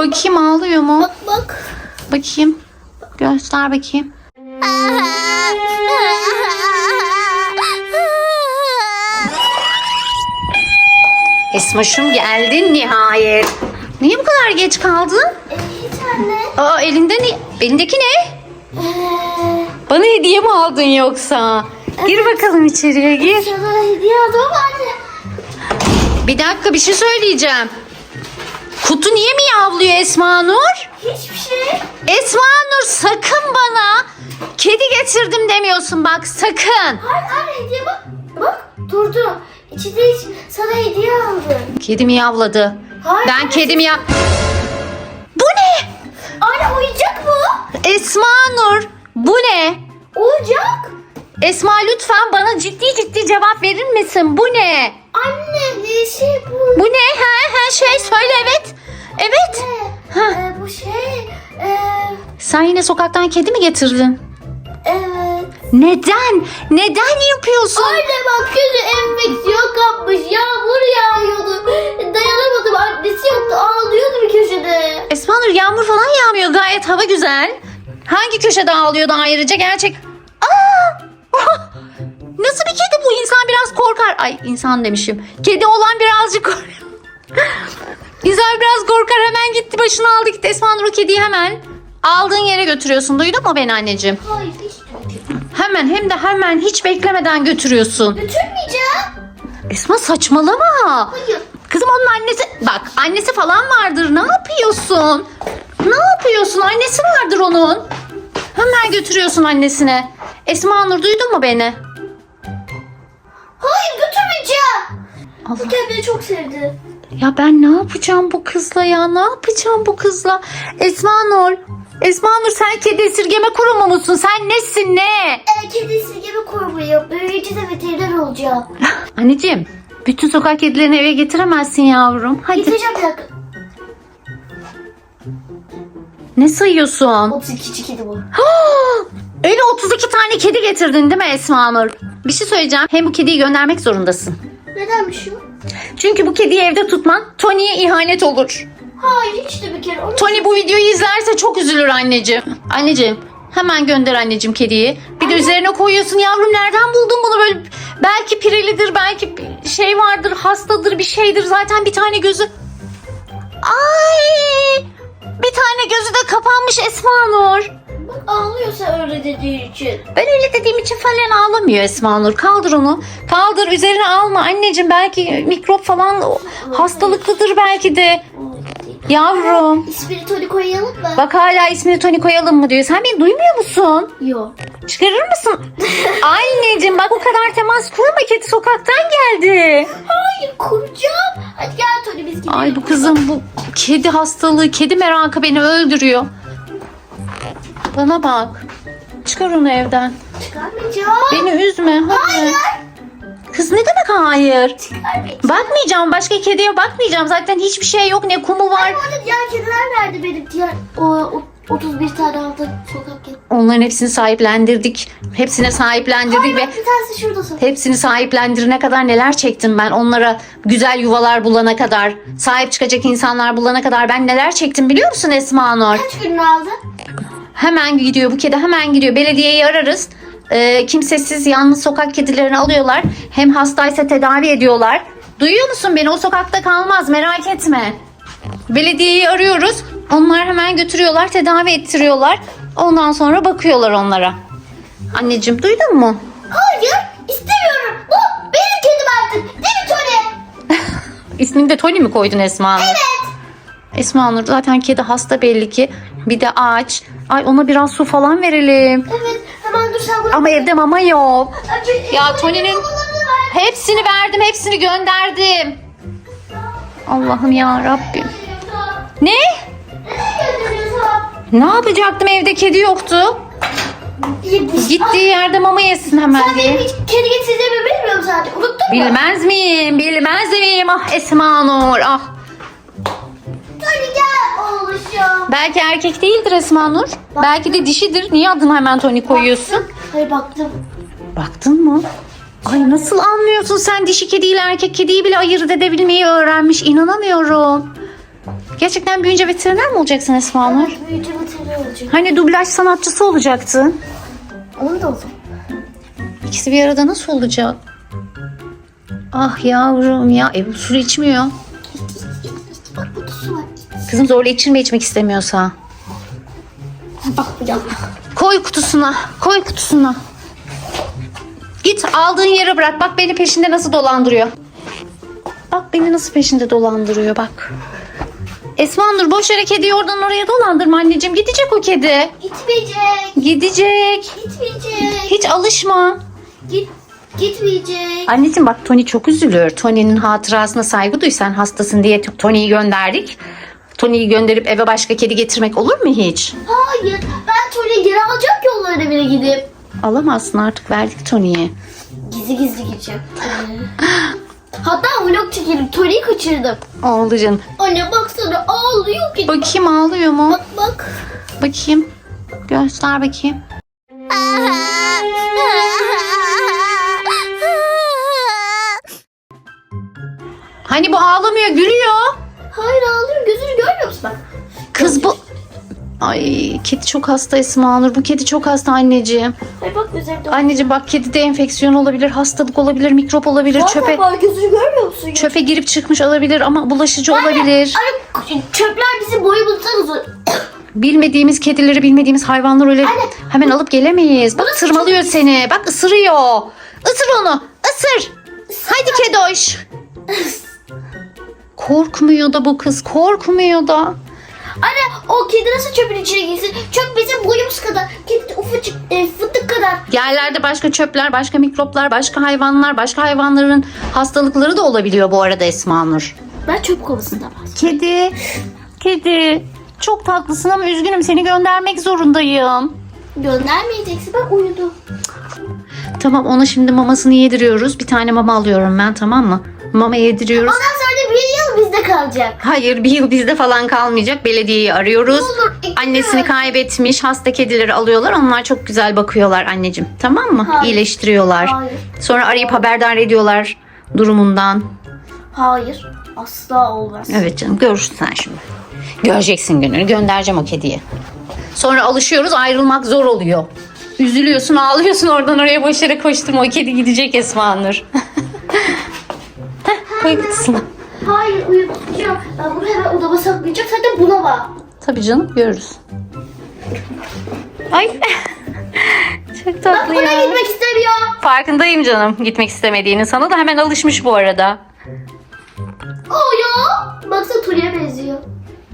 Bakayım ağlıyor mu? Bak bak. Bakayım. Göster bakayım. Esmaşım geldin nihayet. Niye bu kadar geç kaldın? Hiç anne. Aa elinde ne? Elindeki ne? Ee, Bana hediye mi aldın yoksa? Gir bakalım içeriye gir. sana hediye aldım anne. Bir dakika bir şey söyleyeceğim. Kutu niye mi yavlıyor Esma Nur? Hiçbir şey. Esma Nur sakın bana kedi getirdim demiyorsun bak sakın. Hayır anne hediye bak. Bak durdu. İçinde hiç sana hediye aldım. Kedi mi yavladı? Hayır. Ben kedim ya... Bu ne? Anne oyuncak bu. Esma Nur bu ne? Oyuncak. Esma lütfen bana ciddi ciddi cevap verir misin? Bu ne? Anne ne şey bu? Bu ne? Ha ha şey söyle evet. Evet. Ha. Ee, bu şey. Ee, Sen yine sokaktan kedi mi getirdin? evet. Neden? Neden yapıyorsun? Anne bak gözü enfeksiyon kapmış. Yağmur yağıyordu. Dayanamadım. Annesi yoktu. Ağlıyordu bir köşede. Esma Nur yağmur falan yağmıyor gayet hava güzel. Hangi köşede ağlıyordu ayrıca gerçek? Aa! Nasıl bir kedi bu? İnsan biraz korkar. Ay insan demişim. Kedi olan birazcık korkar. İnsan biraz korkar hemen gitti başını aldı gitti. Esma Nur o kediyi hemen aldığın yere götürüyorsun. Duydun mu beni anneciğim? Hayır hiç duymadım. Hemen hem de hemen hiç beklemeden götürüyorsun. Götürmeyeceğim. Esma saçmalama. Hayır. Kızım onun annesi bak annesi falan vardır. Ne yapıyorsun? Ne yapıyorsun? Annesi vardır onun. Hemen götürüyorsun annesine. Esma Nur duydun mu beni? Hayır götürmeyeceğim. Allah. Bu kendini çok sevdi. Ya ben ne yapacağım bu kızla ya? Ne yapacağım bu kızla? Esma Nur. Esma Nur sen kedi esirgeme kurumu musun? Sen nesin ne? Ee, kedi esirgeme kurmuyor. Büyüyünce de veteriner olacağım. Anneciğim bütün sokak kedilerini eve getiremezsin yavrum. Hadi. Getireceğim bir dakika. Ne sayıyorsun? 32 kedi bu. Öyle 32 tane kedi getirdin değil mi Esma Nur? Bir şey söyleyeceğim. Hem bu kediyi göndermek zorundasın. Nedenmiş o? Çünkü bu kediyi evde tutman Tony'ye ihanet olur. Hayır hiç de bir kere. Onu... Tony bu videoyu izlerse çok üzülür anneciğim. Anneciğim hemen gönder anneciğim kediyi. Bir de üzerine koyuyorsun yavrum nereden buldun bunu böyle belki pirelidir belki şey vardır hastadır bir şeydir zaten bir tane gözü. Ay bir tane gözü de kapanmış Esma Nur. Bak ağlıyorsa öyle dediği için. Ben öyle dediğim için falan ağlamıyor Esma Nur. Kaldır onu. Kaldır üzerine alma anneciğim belki mikrop falan hastalıklıdır belki de. Yavrum. İsmini Tony koyalım mı? Bak hala ismini Tony koyalım mı diyor. Sen beni duymuyor musun? Yok. Çıkarır mısın? Anneciğim bak o kadar temas kurma kedi sokaktan geldi. Hayır kuracağım. Hadi gel Tony biz gidelim. Ay bu kızım bu kedi hastalığı, kedi merakı beni öldürüyor. Bana bak. Çıkar onu evden. Çıkarmayacağım. Beni üzme. Hadi. Hayır. Kız ne demek hayır? Çıkarmayacağım. Bakmayacağım. Başka kediye bakmayacağım. Zaten hiçbir şey yok. Ne kumu var. Orada diğer kediler nerede benim diğer o, o 31 tane aldım sokak kedi. Onların hepsini sahiplendirdik. Hepsine sahiplendirdik Hayır ve bir tanesi şurada sokak. hepsini sahiplendirene kadar neler çektim ben. Onlara güzel yuvalar bulana kadar, sahip çıkacak insanlar bulana kadar ben neler çektim biliyor musun Esma Nur? Kaç gününü aldı? Hemen gidiyor bu kedi hemen gidiyor. Belediyeyi ararız. Ee, kimsesiz yalnız sokak kedilerini alıyorlar. Hem hastaysa tedavi ediyorlar. Duyuyor musun beni? O sokakta kalmaz merak etme. Belediyeyi arıyoruz. Onlar hemen götürüyorlar, tedavi ettiriyorlar. Ondan sonra bakıyorlar onlara. Anneciğim duydun mu? Hayır istemiyorum. Bu benim kedim artık. Değil mi Tony? İsmini de Tony mi koydun Esma Nur? Evet. Esma Nur zaten kedi hasta belli ki. Bir de aç. Ay ona biraz su falan verelim. Evet hemen dur sen bunu. Ama evde mama yok. Önce- Ya Tony'nin-. Hepsini verdim, hepsini gönderdim. Allah'ım ya Rabbim. Ne? Ne yapacaktım evde kedi yoktu. Gittiği yerde mama yesin hemen Sen benim diye. hiç kedi getirdiğimi bilmiyorum zaten. Unuttun mu? Bilmez miyim? Bilmez miyim? Ah Esma Nur ah. Tony gel oğluşum. Belki erkek değildir Esma Nur. Belki de dişidir. Niye adını hemen Tony koyuyorsun? Hayır baktım. Baktın mı? Ay nasıl anlıyorsun sen dişi kediyle erkek kediyi bile ayırt edebilmeyi öğrenmiş. İnanamıyorum. Gerçekten büyüyünce veteriner mi olacaksın Esma Nur? Büyücü veteriner olacak. Hani dublaj sanatçısı olacaktın? Onu da olacak. İkisi bir arada nasıl olacak? Ah yavrum ya. E bu su içmiyor. Bak bu tusu var. Kızım zorla içirme içmek istemiyorsa. Bak ya. Koy kutusuna. Koy kutusuna. Git aldığın yere bırak. Bak beni peşinde nasıl dolandırıyor. Bak beni nasıl peşinde dolandırıyor bak. Esma Nur boş yere kediyi oradan oraya dolandırma anneciğim. Gidecek o kedi. Gitmeyecek. Gidecek. Gitmeyecek. Hiç alışma. Git. Gitmeyecek. Anneciğim bak Tony çok üzülür. Tony'nin hatırasına saygı duy. Sen hastasın diye Tony'yi gönderdik. Tony'yi gönderip eve başka kedi getirmek olur mu hiç? Hayır. Ben Tony'yi geri alacak yollarına bile gidip. Alamazsın artık verdik Tony'ye. Gizli gizli gideceğim. Hatta vlog çekelim. Tony'yi kaçırdım. Oldu canım. Anne baksana ağlıyor ki. Bakayım ağlıyor mu? Bak bak. Bakayım. Göster bakayım. Hani bu ağlamıyor gülüyor. Hayır ağlıyor. Gözünü görmüyor musun bak. Kız bu... Ay kedi çok hasta Esma Nur. Bu kedi çok hasta anneciğim. Hayır bak gözleri Anneciğim bak kedide enfeksiyon olabilir, hastalık olabilir, mikrop olabilir, çöpe Bak gözünü görmüyor musun? ya? çöpe girip çıkmış olabilir ama bulaşıcı olabilir. Anne çöpler bizim boyumuzdan uzun. Bilmediğimiz kedileri, bilmediğimiz hayvanlar öyle Anne, hemen alıp gelemeyiz. Bak Burası tırmalıyor seni. Bak ısırıyor. Isır onu. Isır. Hadi kedoş. Korkmuyor da bu kız. Korkmuyor da. Anne o kedi nasıl çöpün içine girsin? Çöp bizim boyumuz kadar. Kedi ufacık e, fıtık kadar. Yerlerde başka çöpler, başka mikroplar, başka hayvanlar, başka hayvanların hastalıkları da olabiliyor bu arada Esma Nur. Ben çöp kovasında var. Kedi. Kedi. Çok tatlısın ama üzgünüm seni göndermek zorundayım. Göndermeyeceksin ben uyudu. Tamam ona şimdi mamasını yediriyoruz. Bir tane mama alıyorum ben tamam mı? Mama yediriyoruz. Bir yıl bizde kalacak. Hayır bir yıl bizde falan kalmayacak. Belediyeyi arıyoruz. Olur, iki Annesini yıl. kaybetmiş hasta kedileri alıyorlar. Onlar çok güzel bakıyorlar anneciğim. Tamam mı? Hayır. İyileştiriyorlar. Hayır. Sonra arayıp haberdar ediyorlar durumundan. Hayır. Asla olmaz. Evet canım görürsün sen şimdi. Göreceksin gününü. Göndereceğim o kediyi. Sonra alışıyoruz ayrılmak zor oluyor. Üzülüyorsun ağlıyorsun oradan oraya boş yere koşturma. O kedi gidecek Esma Nur. Heh, Koy kutusuna. Hayır uyutacağım. Ben bunu hemen odama saklayacağım. Zaten buna bak. Tabii canım görürüz. Ay. Çok Bak tatlı buna ya. gitmek istemiyor. Farkındayım canım gitmek istemediğini. Sana da hemen alışmış bu arada. O ya. Baksana Tony'ye benziyor.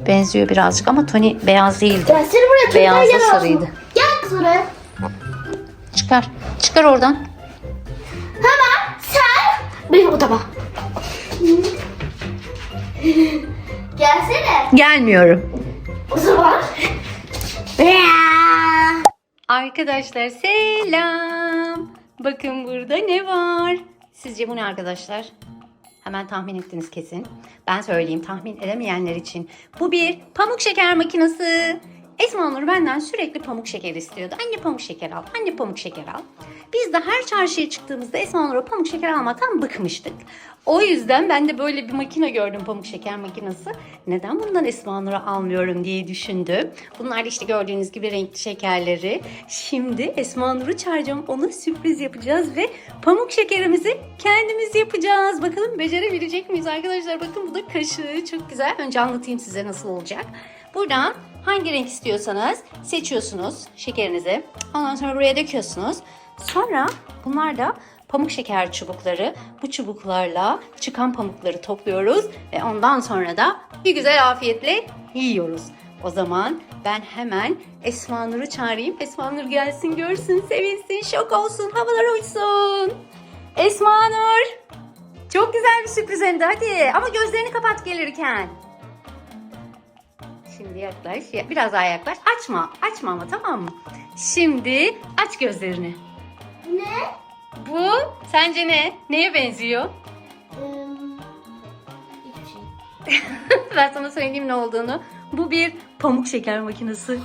Benziyor birazcık ama Tony beyaz değildi. Gelsene buraya. Tony'den yana olsun. sarıydı. Gel kız oraya. Çıkar. Çıkar oradan. Hemen sen benim odama. Gelsene. Gelmiyorum. O zaman. Arkadaşlar selam. Bakın burada ne var? Sizce bu ne arkadaşlar? Hemen tahmin ettiniz kesin. Ben söyleyeyim tahmin edemeyenler için. Bu bir pamuk şeker makinesi. Esma Nur benden sürekli pamuk şeker istiyordu. Anne pamuk şeker al, anne pamuk şeker al. Biz de her çarşıya çıktığımızda Esma Nur'a pamuk şeker almaktan bıkmıştık. O yüzden ben de böyle bir makine gördüm pamuk şeker makinesi. Neden bundan Esma Nur'a almıyorum diye düşündüm. Bunlar da işte gördüğünüz gibi renkli şekerleri. Şimdi Esma Nur'u çağıracağım. Ona sürpriz yapacağız ve pamuk şekerimizi kendimiz yapacağız. Bakalım becerebilecek miyiz arkadaşlar? Bakın bu da kaşığı. Çok güzel. Önce anlatayım size nasıl olacak. Buradan hangi renk istiyorsanız seçiyorsunuz şekerinizi. Ondan sonra buraya döküyorsunuz. Sonra bunlar da pamuk şeker çubukları. Bu çubuklarla çıkan pamukları topluyoruz ve ondan sonra da bir güzel afiyetle yiyoruz. O zaman ben hemen Esma Nur'u çağırayım. Esma Nur gelsin, görsün, sevinsin, şok olsun, havalar uçsun. Esma Nur. Çok güzel bir sürpriz hem de hadi. Ama gözlerini kapat gelirken. Şimdi yaklaş. ya- Biraz daha yaklaş. Açma. Açma ama tamam mı? Şimdi aç gözlerini. Ne? Bu sence ne? Neye benziyor? Hiçbir şey. ben sana söyleyeyim ne olduğunu. Bu bir pamuk şeker makinesi.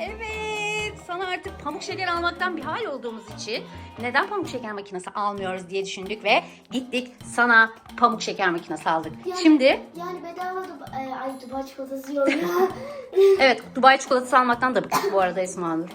Evet. Sana artık pamuk şeker almaktan bir hal olduğumuz için neden pamuk şeker makinesi almıyoruz diye düşündük ve gittik sana pamuk şeker makinesi aldık. Yani- Şimdi Yani bedava da e, ay Dubai çikolatası yiyor ya. evet Dubai çikolatası almaktan da bıktık bu arada Esma Nur.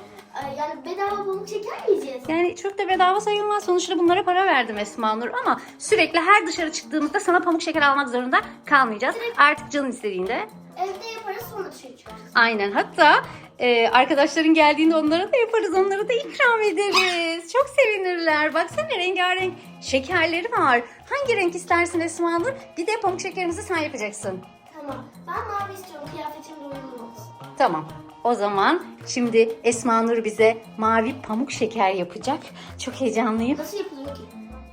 Yani bedava pamuk şeker mi yiyeceğiz? Yani çok da bedava sayılmaz. Sonuçta bunlara para verdim Esma Nur ama sürekli her dışarı çıktığımızda sana pamuk şeker almak zorunda kalmayacağız. Artık canın istediğinde Evde yaparız sonra dışarı çıkarız. Aynen. Hatta e, arkadaşların geldiğinde onlara da yaparız. Onlara da ikram ederiz. Çok sevinirler. Baksana rengarenk şekerleri var. Hangi renk istersin Esma Nur? Bir de pamuk şekerimizi sen yapacaksın. Tamam. Ben mavi istiyorum. Kıyafetim uyumlu olsun. Tamam. O zaman şimdi Esma Nur bize mavi pamuk şeker yapacak. Çok heyecanlıyım. Nasıl yapılıyor ki?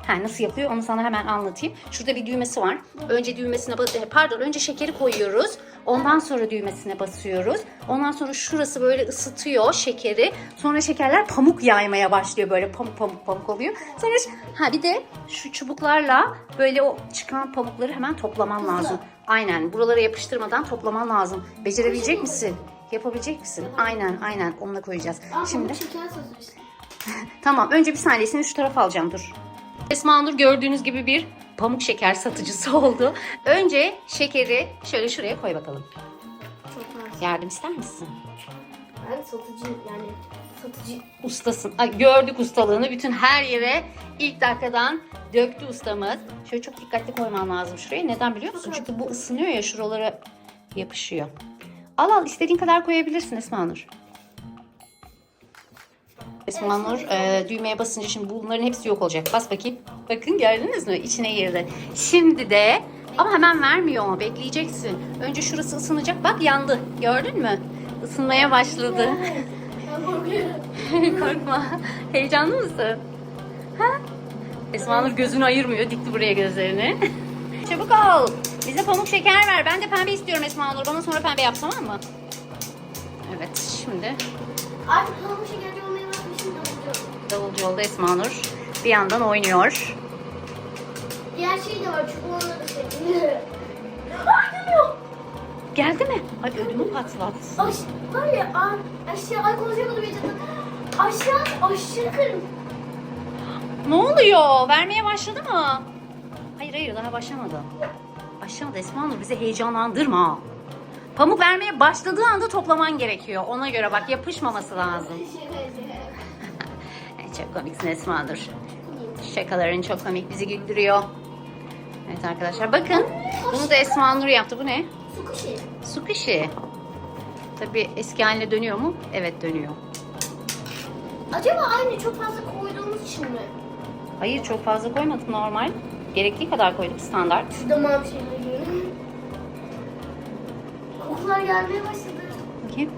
Ha, nasıl yapıyor onu sana hemen anlatayım. Şurada bir düğmesi var. Önce düğmesine bas pardon önce şekeri koyuyoruz. Ondan sonra düğmesine basıyoruz. Ondan sonra şurası böyle ısıtıyor şekeri. Sonra şekerler pamuk yaymaya başlıyor böyle pamuk pamuk pamuk oluyor. Sonra ha bir de şu çubuklarla böyle o çıkan pamukları hemen toplaman lazım. Aynen buralara yapıştırmadan toplaman lazım. Becerebilecek misin? Yapabilecek misin? Aynen aynen onunla koyacağız. Aa, Şimdi. Tamam önce bir saniyesini şu tarafa alacağım dur. Esma Nur gördüğünüz gibi bir pamuk şeker satıcısı oldu. Önce şekeri şöyle şuraya koy bakalım. Çok az. Yardım ister misin? Ben satıcıyım yani. Satıcı. Ustasın. Ay, gördük ustalığını bütün her yere ilk dakikadan döktü ustamız. Şöyle çok dikkatli koyman lazım şuraya. Neden biliyor musun? Çünkü bu ısınıyor ya şuralara yapışıyor. Al al istediğin kadar koyabilirsin Esma Nur. Esma Nur e, düğmeye basınca şimdi bunların hepsi yok olacak. Bas bakayım. Bakın gördünüz mü? İçine girdi. Şimdi de ama hemen vermiyor. Bekleyeceksin. Önce şurası ısınacak. Bak yandı. Gördün mü? Isınmaya başladı. Korkma. Heyecanlı mısın? Ha? Esma Nur gözünü ayırmıyor. Dikti buraya gözlerini. Çabuk ol. Bize pamuk şeker ver. Ben de pembe istiyorum Esma Nur. Bana sonra pembe yap tamam mı? Evet şimdi Artık pamuk şekerci olmaya başlamışım. da oluyor. davulcu yolda Esma Nur bir yandan oynuyor. Diğer şey de var. Çubuğunu da çekti. Ay geliyor. Geldi mi? Ay ödümü patlat. Aş var ya ay, aşağı ay konuşamadım iyice. Aşağı aşağı kırım. Ne oluyor? Vermeye başladı mı? Hayır hayır daha başlamadı. Başlamadı Esma Nur bizi heyecanlandırma. Pamuk vermeye başladığı anda toplaman gerekiyor. Ona göre bak yapışmaması lazım. Çok komiksin Esma Nur. Şakaların çok komik bizi güldürüyor. Evet arkadaşlar bakın. Bunu da Esma Nur yaptı. Bu ne? Su kuşu. Su kişi. Tabii eski haline dönüyor mu? Evet dönüyor. Acaba aynı çok fazla koyduğumuz için mi? Hayır çok fazla koymadık normal. Gerektiği kadar koyduk standart. Şurada mavi şeyler Kokular gelmeye başladı. Bakayım.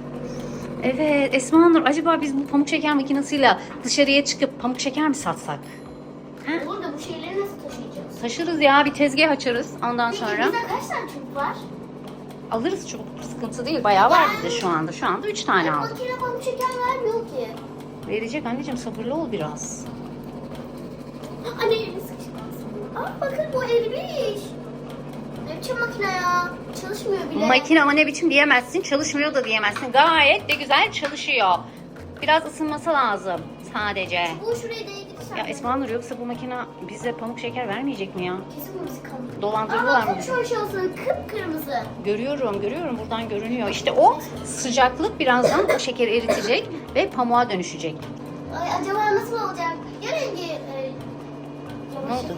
Evet Esma Nur acaba biz bu pamuk şeker makinesiyle dışarıya çıkıp pamuk şeker mi satsak? Olur da bu şeyleri nasıl taşıyacağız? Taşırız ya bir tezgah açarız ondan Peki sonra. bizde kaç tane çubuk var? Alırız çubuk sıkıntı değil bayağı var bizde şu anda. Şu anda 3 tane Ay, aldım. Makine pamuk şeker vermiyor ki. Verecek anneciğim sabırlı ol biraz. Anne elimi sıkıştı. Aa bakın bu erimiş. Ne biçim makine ya? Çalışmıyor bile. Makine ama ne biçim diyemezsin çalışmıyor da diyemezsin. Gayet de güzel çalışıyor. Biraz ısınması lazım sadece. Bu şuraya değdirirsen. Ya Esma Nur yoksa bu makine bize pamuk şeker vermeyecek mi ya? Kesin bizi kandırıyor. Dolandırıyorlar Aa mı bizi? şu aşağısı kıpkırmızı. Görüyorum, görüyorum. Buradan görünüyor. İşte o sıcaklık birazdan o şekeri eritecek ve pamuğa dönüşecek. Ay acaba nasıl olacak? Ya rengi e, Ne oldu?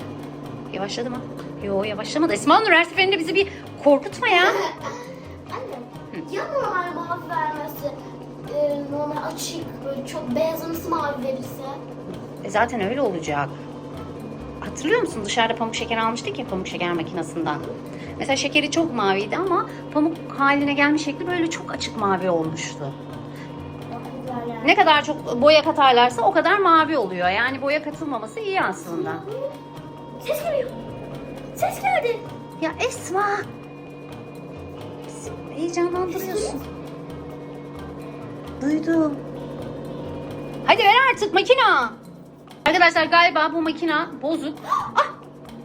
Yavaşladı mı? Yo yavaşlamadı. Esma Nur her seferinde bizi bir korkutma ya. Anne, ya normal mavi vermezse, e, normal açık, böyle çok beyazımsı mavi verirse? E zaten öyle olacak. Hatırlıyor musun dışarıda pamuk şeker almıştık ya pamuk şeker makinesinden. Mesela şekeri çok maviydi ama pamuk haline gelmiş şekli böyle çok açık mavi olmuştu. Yani. Ne kadar çok boya katarlarsa o kadar mavi oluyor. Yani boya katılmaması iyi aslında. Ses geliyor. Ses geldi. Ya Esma. Heyecanlandırıyorsun. Duydum. Hadi ver artık makina. Arkadaşlar galiba bu makina bozuk. Ah!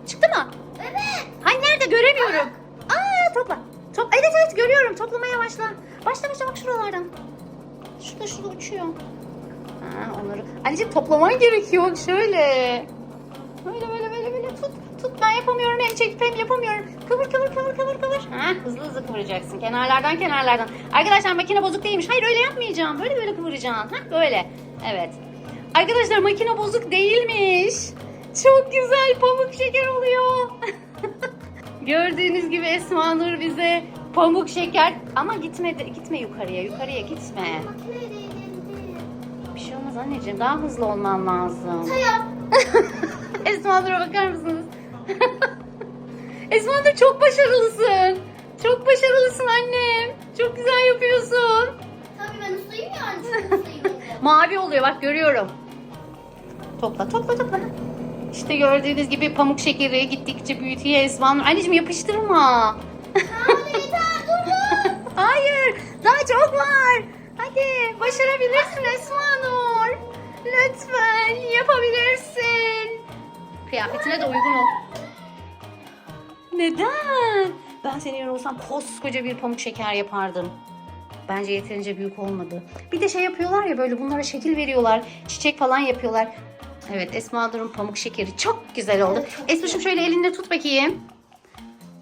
Çıktı mı? Evet. Hay nerede göremiyorum. Aa topla. Top evet evet görüyorum. Toplamaya başla. Başla başla bak şuralardan. Şurada şurada uçuyor. Ha, onları. Anneciğim toplaman gerekiyor. Şöyle. Böyle böyle ben yapamıyorum hem çekip hem yapamıyorum. Kıvır kıvır kıvır kıvır kıvır. Ha, hızlı hızlı kıvıracaksın. Kenarlardan kenarlardan. Arkadaşlar makine bozuk değilmiş. Hayır öyle yapmayacağım. Böyle böyle kıvıracaksın. Ha, böyle. Evet. Arkadaşlar makine bozuk değilmiş. Çok güzel pamuk şeker oluyor. Gördüğünüz gibi Esma Nur bize pamuk şeker ama gitme gitme yukarıya yukarıya gitme. Bir şey olmaz anneciğim daha hızlı olman lazım. Esma Nur'a bakar mısınız? Esma Nur çok başarılısın. Çok başarılısın annem. Çok güzel yapıyorsun. Tabii ben ustayım ya. Ustayım. Mavi oluyor bak görüyorum. Topla topla topla. İşte gördüğünüz gibi pamuk şekeri gittikçe büyütüyor Esma Nur. Anneciğim yapıştırma. Hayır daha çok var. Hadi başarabilirsin Esma Nur. Lütfen yapabilirsin. Kıyafetine de uygun ol. Neden? Ben senin yerine olsam koskoca bir pamuk şeker yapardım. Bence yeterince büyük olmadı. Bir de şey yapıyorlar ya böyle bunlara şekil veriyorlar. Çiçek falan yapıyorlar. Evet Esma Nur'un pamuk şekeri çok güzel oldu. Evet, Esma'cığım şöyle elinde tut bakayım.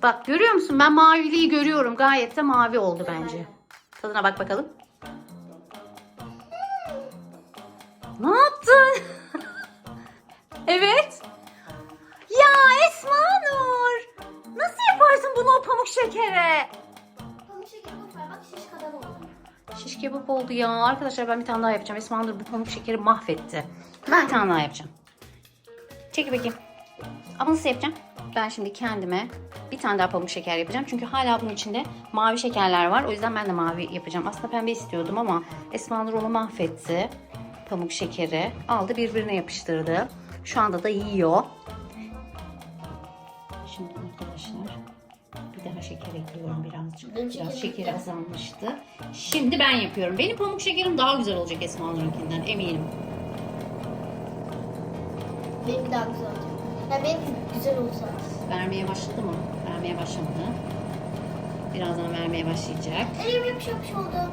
Bak görüyor musun? Ben maviliği görüyorum. Gayet de mavi oldu bence. Tadına bak bakalım. Ne yaptın? evet. Ya Esma Nur. Nasıl yaparsın bunu o pamuk şekere? Pamuk şekeri boş ver bak şiş kadar oldu. Şiş kebap oldu ya. Arkadaşlar ben bir tane daha yapacağım. Esma Nur bu pamuk şekeri mahvetti. Ben bir tane daha yapacağım. Çekil bakayım. Ama nasıl yapacağım? Ben şimdi kendime bir tane daha pamuk şeker yapacağım. Çünkü hala bunun içinde mavi şekerler var. O yüzden ben de mavi yapacağım. Aslında pembe istiyordum ama Esma Nur onu mahvetti. Pamuk şekeri. Aldı birbirine yapıştırdı. Şu anda da yiyor. Şimdi arkadaşlar bir daha şeker ekliyorum birazcık. Benim Biraz şekeri bitti. azalmıştı. Şimdi ben yapıyorum. Benim pamuk şekerim daha güzel olacak Esma Nur'unkinden eminim. Benim bir daha güzel olacak. Ya benim güzel olsa. Vermeye başladı mı? Vermeye başlamadı. Birazdan vermeye başlayacak. Elim yapış yapış oldu.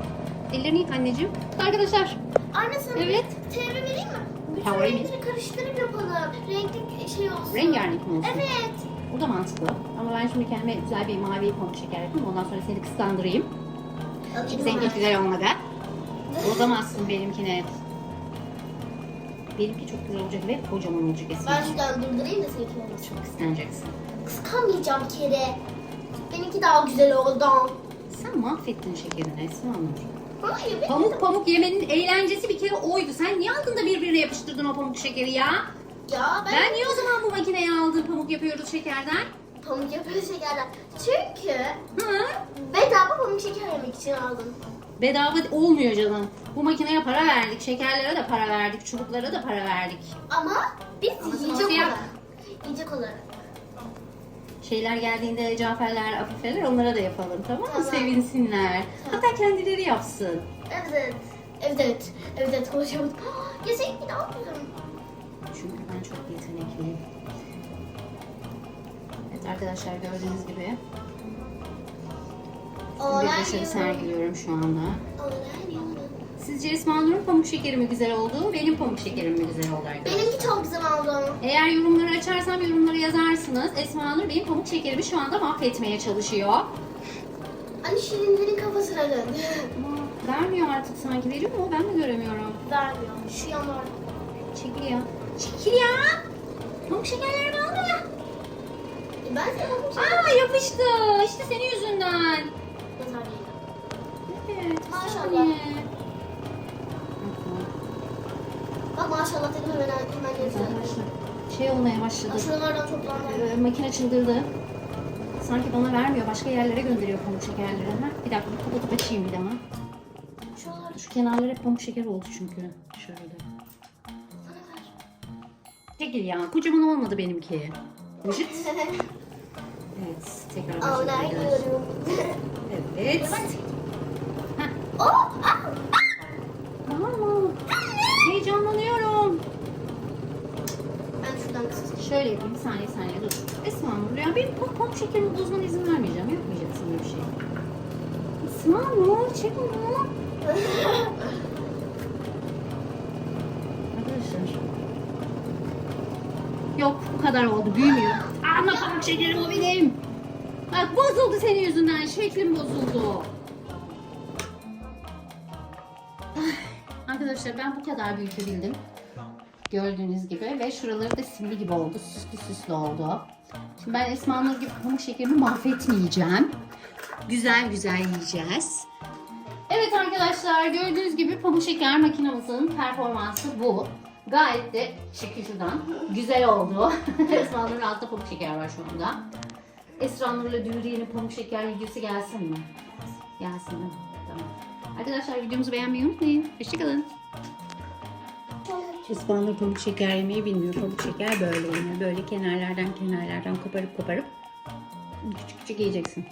Ellerini yık anneciğim. Arkadaşlar. Anne sana Evet. TV vereyim mi? Bütün vereyim. renkleri karıştırıp yapalım. Renkli şey olsun. Rengarenk mi olsun? Evet. Da mantıklı. Ama ben şimdi kendime güzel bir mavi pamuk şeker yapayım. Ondan sonra seni kıskandırayım. Alayım Seninki güzel olmadı. Bozamazsın benimkine. Benimki çok güzel olacak ve kocaman olacak Esma. Ben şuradan durdurayım da seninki olmasın. Çok kıskanacaksın. Kıskanmayacağım kere. Benimki daha güzel oldu. Sen mahvettin şekerini Esma Nur. Hayır benim Pamuk pamuk yemenin eğlencesi bir kere oydu. Sen niye aldın da birbirine yapıştırdın o pamuk şekeri ya? Ya ben, Ben niye o zaman bu makineye aldım pamuk yapıyoruz şekerden? pamuk yapıyorum şekerler. Çünkü Hı? bedava pamuk şeker yemek için aldım. Bedava olmuyor canım. Bu makineye para verdik, şekerlere de para verdik, çubuklara da para verdik. Ama biz Ama yiyecek yap- olarak. Yiyecek olarak. Şeyler geldiğinde Caferler, Afifeler onlara da yapalım tamam mı? Tamam. Sevinsinler. Hatta kendileri yapsın. Evet. Evet evet. Konuşamadım. Seninki ne yapıyorum? Çünkü ben çok yetenekliyim. Evet arkadaşlar gördüğünüz gibi bir başarı sergiliyorum şu anda. Sizce Esma Nur'un pamuk şekeri mi güzel oldu, benim pamuk şekerim mi güzel oldu arkadaşlar? Benimki çok güzel oldu. Eğer yorumları açarsam yorumlara yazarsınız. Esma Nur benim pamuk şekerimi şu anda mahvetmeye çalışıyor. Anne şirinlerin kafasına döndü. Vermiyor artık sanki. Veriyor mu? Ben mi göremiyorum? Vermiyor. Şu yanar. Çekil ya. Çekil ya. Pamuk şekerlerimi alma. E ben sana pamuk şeker Aa yapıştı. İşte senin yüzünden. Evet. Maşallah. saniye. Bak maşallah dedim hemen hemen yazıyor. Arkadaşlar şey olmaya başladı. Şuralardan toplandı. Ee, makine çıldırdı. Sanki bana vermiyor. Başka yerlere gönderiyor pamuk şekerleri. Ha? Bir dakika kapatıp açayım bir daha. Şu kenarlar hep pamuk şeker oldu çünkü. Şöyle. Çekil ya. Kocaman olmadı benimki. Vıcıt. Evet. Tekrar yiyorum. Evet. Oh! ah! Mı? Heyecanlanıyorum. Ben şuradan kısacağım. Şöyle yapayım. Bir saniye bir saniye dur. Esma Nur ya benim pam pamuk şekerimi bozmana izin vermeyeceğim. Yapmayacaksın böyle bir şey. Esma Nur çek onu. bu kadar oldu büyümüyor. Ama pamuk şekerim o benim. Bak bozuldu senin yüzünden şeklim bozuldu. Ay, Arkadaşlar ben bu kadar büyütebildim. Gördüğünüz gibi ve şuraları da simli gibi oldu. Süslü süslü oldu. Şimdi ben Esma gibi pamuk şekerimi mahvetmeyeceğim. Güzel güzel yiyeceğiz. Evet arkadaşlar gördüğünüz gibi pamuk şeker makinemizin performansı bu. Gayet de çekil şuradan. Güzel oldu. Esma Nur'un altta pamuk şeker var şu anda. Esra Nur'la Dürüye'nin pamuk şeker videosu gelsin mi? Gelsin mi? Tamam. Arkadaşlar videomuzu beğenmeyi unutmayın. Hoşçakalın. Nur pamuk şeker yemeyi bilmiyor. Pamuk şeker böyle yenir. Böyle kenarlardan kenarlardan koparıp koparıp küçük küçük yiyeceksin.